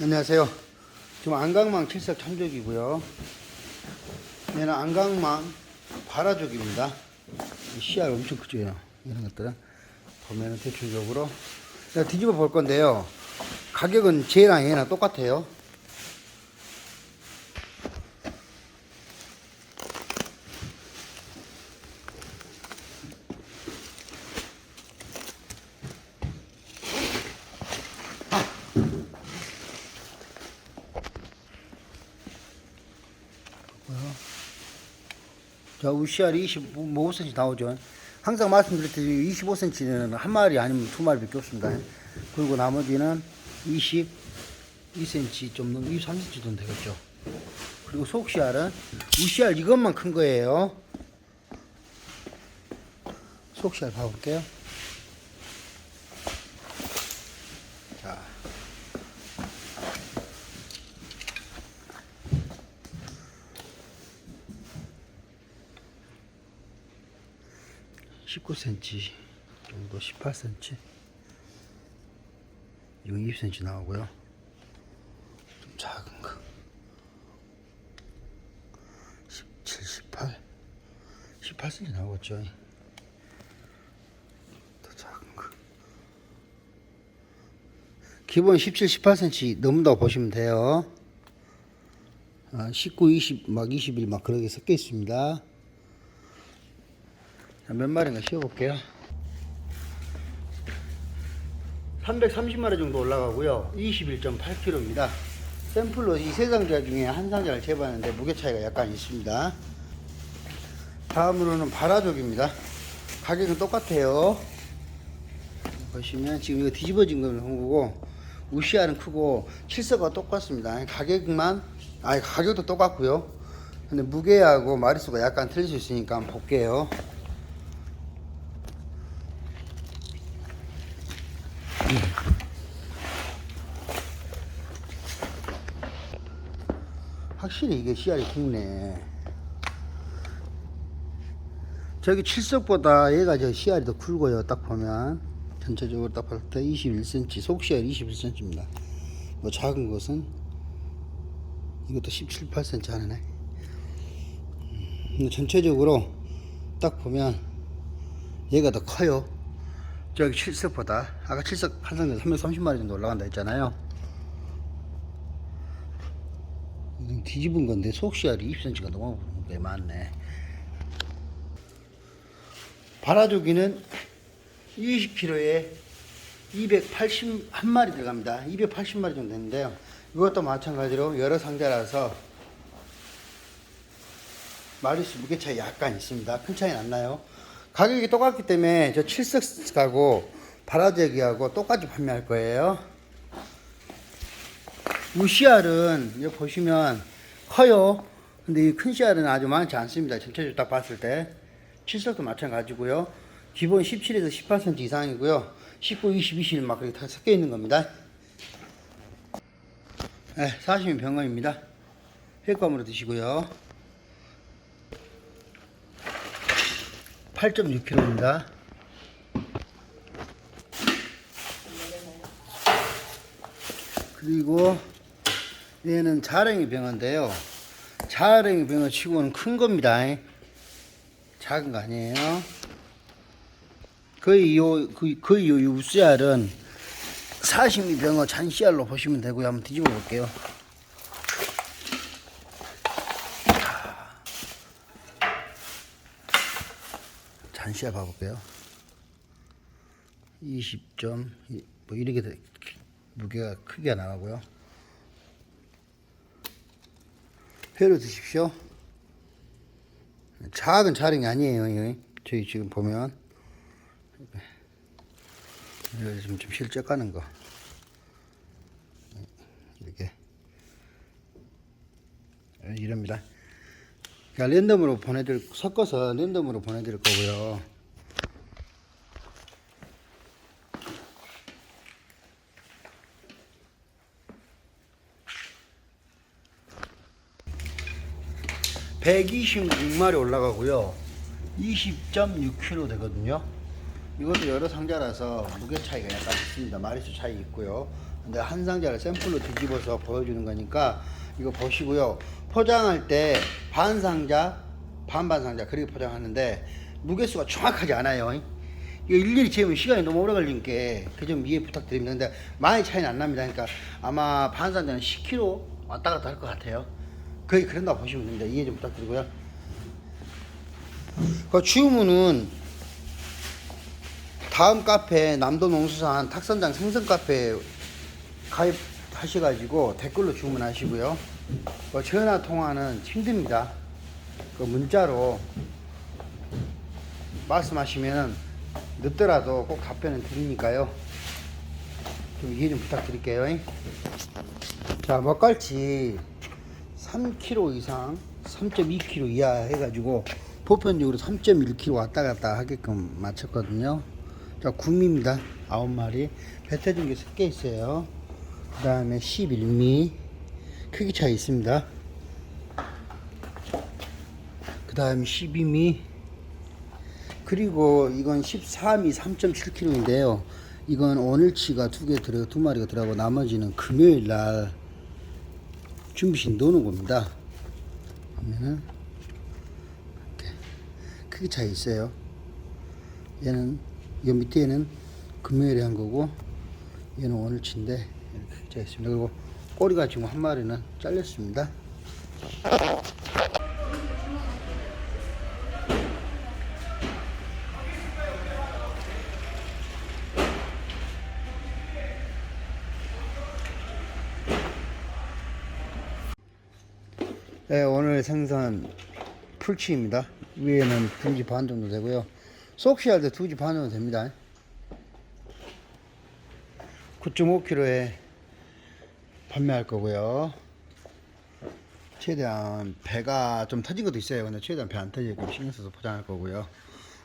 안녕하세요. 지금 안강망 칠석 참족이고요. 얘는 안강망 바라족입니다. 이 씨알 엄청 크죠? 이런 것들은. 보면은 대충적으로. 자, 뒤집어 볼 건데요. 가격은 쟤랑 얘랑 똑같아요. 자, 우씨알이 25cm 나오죠. 항상 말씀드렸듯이 25cm는 한 마리 아니면 두 마리밖에 없습니다. 그리고 나머지는 22cm 좀 넘, 23cm 정도 되겠죠. 그리고 속씨알은 우씨알 이것만 큰 거예요. 속씨알 봐볼게요. 19cm 정도 18cm 60cm 나오고요. 좀 작은 거. 17, 18 18cm 나오겠죠. 더 작은 거. 기본 17, 18cm 넘는다고 보시면 돼요. 아, 19, 20, 막 21, 막 그렇게 섞여 있습니다. 자, 몇 마리인가 씌워볼게요. 330마리 정도 올라가고요. 21.8kg입니다. 샘플로 이 세 상자 중에 한 상자를 재봤는데 무게 차이가 약간 있습니다. 다음으로는 바라족입니다. 가격은 똑같아요. 보시면 지금 이거 뒤집어진 걸한 거고 우시알은 크고 칠서가 똑같습니다. 가격만 아니 가격도 똑같고요. 근데 무게하고 마리수가 약간 틀릴 수 있으니까 한번 볼게요. 확실히 이게 씨알이 굵네. 저기 칠석보다 얘가 저 씨알이 더 굵어요. 딱 보면 전체적으로 딱 봤을 때 21cm, 속씨알 21cm입니다. 뭐 작은 것은 이것도 17, 8cm 하네. 음, 근데 전체적으로 딱 보면 얘가 더 커요. 저기 칠석보다 아까 칠석 한 상자 330마리 정도 올라간다 했잖아요. 뒤집은 건데 속씨알이 20cm가 너무 꽤 많네. 바라조기는 20kg에 281마리 들어갑니다. 280마리 정도 되는데요. 이것도 마찬가지로 여러 상자라서 마리수 무게 차이 약간 있습니다. 큰 차이는 안 나요. 가격이 똑같기 때문에 저 칠석하고 바라저기하고 똑같이 판매할 거예요. 우씨알은 여기 보시면 커요. 근데 이 큰 씨알은 아주 많지 않습니다. 전체적으로 딱 봤을 때. 칠석도 마찬가지고요. 기본 17에서 18cm 이상이고요. 19, 20, 21막 그렇게 다 섞여 있는 겁니다. 네, 사시미 병어입니다. 횟감으로 드시고요. 8.6kg입니다. 그리고 얘는 자랭이 병어인데요. 자랭이 병어 치고는 큰 겁니다. 작은 거 아니에요. 거의 요, 거의, 요 우씨알은 사시미 병어 잔 씨알로 보시면 되고요. 한번 뒤집어 볼게요. 잔씨알 봐볼게요. 20점, 뭐 이렇게 돼- 무게가 크게 나가고요. 회로 드십시오. 작은 자령이 아니에요. 저희 지금 보면 여기 좀, 좀 실적 가는 거 이렇게 이럽니다. 그러니까 랜덤으로 보내드릴 섞어서 랜덤으로 보내드릴 거고요. (126마리) 올라가고요. (20.6kg) 되거든요. 이것도 여러 상자라서 무게 차이가 약간 있습니다. 마리수 차이 있고요 근데 한 상자를 샘플로 뒤집어서 보여주는 거니까 이거 보시고요. 포장할 때 반 상자, 반반 상자 그렇게 포장하는데 무게수가 정확하지 않아요. 이거 일일이 재면 시간이 너무 오래 걸리니까 그 점 이해 부탁드립니다. 근데 많이 차이는 안 납니다. 그러니까 아마 반 상자는 10kg 왔다 갔다 할 것 같아요. 거의 그런다 보시면 됩니다. 이해 좀 부탁드리고요. 그 주문은 다음 카페 남도농수산 탁선장 생선 카페 가입하셔가지고 댓글로 주문하시고요. 그 전화 통화는 힘듭니다. 그 문자로 말씀하시면 늦더라도 꼭 답변은 드리니까요. 좀 이해 좀 부탁드릴게요. 자, 먹갈치 3kg 이상, 3.2kg 이하 해가지고 보편적으로 3.1kg 왔다 갔다 하게끔 맞췄거든요. 자, 구미입니다. 9마리. 배태준 게 섞여 있어요. 그 다음에 11미. 크기 차이 있습니다. 그 다음에 12미. 그리고 이건 13미 3.7kg인데요. 이건 오늘치가 두 개 들어, 두 마리가 들어가고 나머지는 금요일 날 준비식 넣어놓은 겁니다. 보면은 이렇게 크기 차이 있어요. 얘는 이 밑에는 금요일에 한 거고 얘는 오늘치인데 이렇게 차이 있습니다. 그리고 꼬리가 지금 한 마리는 잘렸습니다. 네, 오늘 생선 풀치입니다. 위에는 두지 반 정도 되고요. 속시할 때 두지 반 정도 됩니다. 9.5kg에 판매할 거고요. 최대한 배가 좀 터진 것도 있어요. 근데 최대한 배 안 터지게끔 신경 써서 포장할 거고요.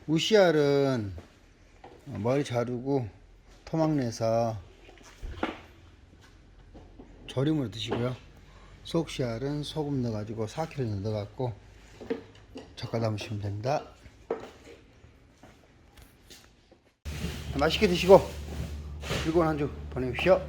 우시알은 머리 자르고 토막 내서 조림으로 드시고요. 속시알은 소금 넣어가지고 4kg 넣어갖고 젓갈 담으시면 됩니다. 맛있게 드시고 즐거운 한 주 보내십시오.